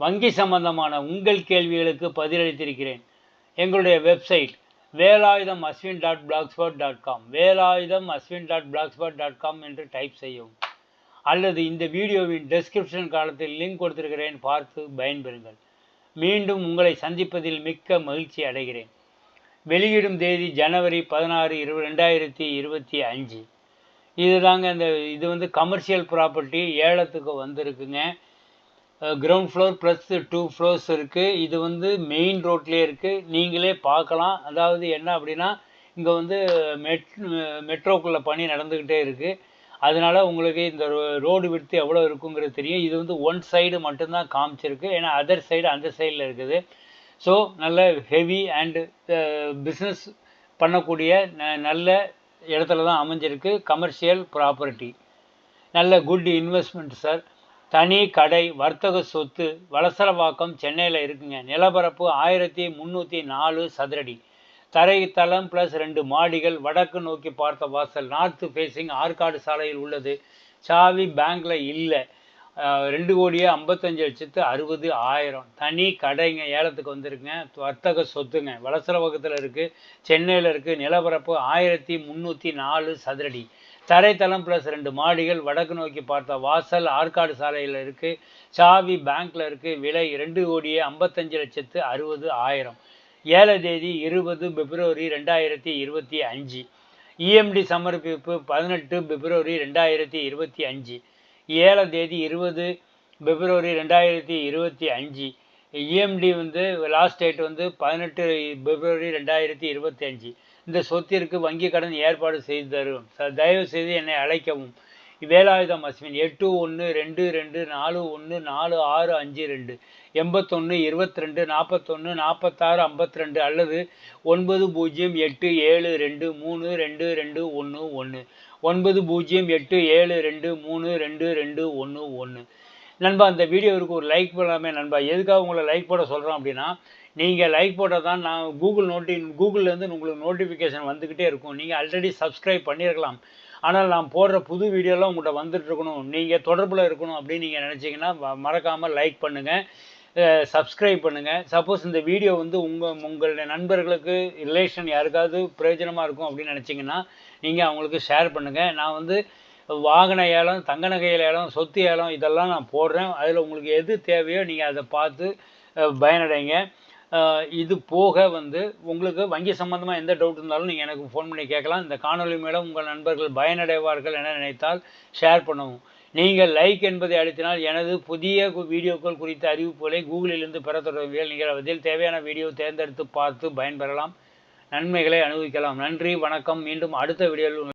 வங்கி சம்பந்தமான உங்கள் கேள்விகளுக்கு பதிலளித்திருக்கிறேன். எங்களுடைய website Velayutham Ashwin dot blogspot dot com Velayutham Ashwin dot blogspot dot com என்று டைப் செய்யவும். அல்லது இந்த வீடியோவின் டெஸ்கிரிப்ஷன் காலத்தில் லிங்க் கொடுத்திருக்கிறேன் பார்த்து பயன்பெறுங்கள். மீண்டும் உங்களை சந்திப்பதில் மிக்க மகிழ்ச்சி அடைகிறேன். வெளியிடும் தேதி ஜனவரி பதினாறு இரு ரெண்டாயிரத்தி இருபத்தி அஞ்சு. இதுதாங்க இந்த இது வந்து கமர்ஷியல் ப்ராப்பர்ட்டி ஏலத்துக்கு வந்திருக்குங்க. Ground floor plus two floors இருக்குது இது வந்து மெயின் ரோட்லேயே இருக்குது நீங்களே பார்க்கலாம். அதாவது என்ன அப்படின்னா இங்கே வந்து மெட் மெட்ரோக்குள்ளே பணி நடந்துக்கிட்டே இருக்குது அதனால் உங்களுக்கு இந்த ரோடு விடுத்து எவ்வளோ இருக்குங்கிறது தெரியும். இது வந்து ஒன் சைடு மட்டும்தான் காமிச்சிருக்கு. ஏன்னா அதர் சைடு அந்த சைடில் இருக்குது. ஸோ நல்ல ஹெவி அண்டு பிஸ்னஸ் பண்ணக்கூடிய ந நல்ல இடத்துல தான் அமைஞ்சிருக்கு. கமர்ஷியல் ப்ராப்பர்ட்டி நல்ல குட் இன்வெஸ்ட்மெண்ட் சார் தனி கடை வர்த்தக சொத்து வலசரவாக்கம் சென்னையில் இருக்குங்க. நிலப்பரப்பு ஆயிரத்தி முந்நூற்றி நாலு சதுரடி. தரை தளம் ப்ளஸ் ரெண்டு மாடிகள் வடக்கு நோக்கி பார்த்த வாசல் நார்த்து ஃபேஸிங் ஆற்காடு சாலையில் உள்ளது. சாவி பேங்க்கில் இல்லை. ரெண்டு கோடியே ஐம்பத்தஞ்சு லட்சத்து அறுபது ஆயிரம். தனி கடைங்க ஏலத்துக்கு வந்திருக்குங்க. வர்த்தக சொத்துங்க. வலசரவாக்கத்தில் இருக்குது சென்னையில் இருக்குது நிலப்பரப்பு ஆயிரத்தி முந்நூற்றி நாலு சதுரடி. தரைத்தளம் ப்ளஸ் ரெண்டு மாடிகள் வடக்கு நோக்கி பார்த்த வாசல் ஆற்காடு சாலையில் இருக்குது சாவி பேங்க்கில் இருக்குது விலை ரெண்டு கோடியே ஐம்பத்தஞ்சு லட்சத்து அறுபது ஆயிரம். ஏழை தேதி இருபது பிப்ரவரி ரெண்டாயிரத்தி இருபத்தி அஞ்சு. இஎம்டி சமர்ப்பிப்பு பதினெட்டு பிப்ரவரி ரெண்டாயிரத்தி இருபத்தி அஞ்சு. ஏழை தேதி இருபது பிப்ரவரி ரெண்டாயிரத்தி இருபத்தி அஞ்சு. இஎம்டி வந்து லாஸ்ட் டேட் வந்து பதினெட்டு பிப்ரவரி ரெண்டாயிரத்தி இருபத்தி அஞ்சு. இந்த சொத்திற்கு வங்கி கடன் ஏற்பாடு செய்து தரும். தயவு செய்து என்னை அழைக்கவும். வேலாயுதம் அஸ்வின் எட்டு ஒன்று ரெண்டு ரெண்டு நாலு ஒன்று நாலு ஆறு அஞ்சு ரெண்டு எண்பத்தொன்று இருபத்தி ரெண்டு நாற்பத்தொன்று நாற்பத்தாறு ஐம்பத்தி ரெண்டு அல்லது ஒன்பது பூஜ்ஜியம் எட்டு ஏழு ரெண்டு மூணு ரெண்டு ரெண்டு ஒன்று ஒன்று ஒன்பது பூஜ்ஜியம் எட்டு ஏழு ரெண்டு மூணு ரெண்டு ரெண்டு ஒன்று ஒன்று நண்பா அந்த வீடியோவுக்கு ஒரு லைக் போடாமே நண்பா. எதுக்காக உங்களை லைக் போட சொல்கிறோம் அப்படின்னா நீங்கள் லைக் போட்டால் தான் நான் கூகுள் நோட்டி கூகுள்லேருந்து உங்களுக்கு நோட்டிஃபிகேஷன் வந்துக்கிட்டே இருக்கும். நீங்கள் ஆல்ரெடி சப்ஸ்கிரைப் பண்ணியிருக்கலாம். ஆனால் நான் போடுற புது வீடியோலாம் உங்கள்கிட்ட வந்துட்டு இருக்கணும். நீங்கள் தொடர்பில் இருக்கணும் அப்படின்னு நீங்கள் நினச்சிங்கன்னா மறக்காமல் லைக் பண்ணுங்கள் சப்ஸ்கிரைப் பண்ணுங்கள் சப்போஸ் இந்த வீடியோ வந்து உங்கள் உங்களுடைய நண்பர்களுக்கு ரிலேஷன் யாருக்காவது பிரயோஜனமாக இருக்கும் அப்படின்னு நினச்சிங்கன்னா நீங்கள் அவங்களுக்கு ஷேர் பண்ணுங்கள் நான் வந்து வாகன ஏலம் தங்க நகை ஏலம் சொத்து ஏலம் இதெல்லாம் நான் போடுறேன். அதில் உங்களுக்கு எது தேவையோ நீங்கள் அதை பார்த்து பயனடைங்க. இது போக வந்து உங்களுக்கு வங்கி சம்மந்தமாக எந்த டவுட் இருந்தாலும் நீங்கள் எனக்கு ஃபோன் பண்ணி கேட்கலாம். இந்த காணொலி மேலும் உங்கள் நண்பர்கள் பயனடைவார்கள் என நினைத்தால் ஷேர் பண்ணவும். நீங்கள் லைக் என்பதை அழுத்தினால் எனது புதிய வீடியோக்கள் குறித்த அறிவிப்புகளை கூகுளிலிருந்து பெற தொடங்குவீர்கள் நீங்கள் அதில் தேவையான வீடியோ தேர்ந்தெடுத்து பார்த்து பயன்பெறலாம். நன்மைகளை அனுபவிக்கலாம். நன்றி வணக்கம். மீண்டும் அடுத்த வீடியோவில்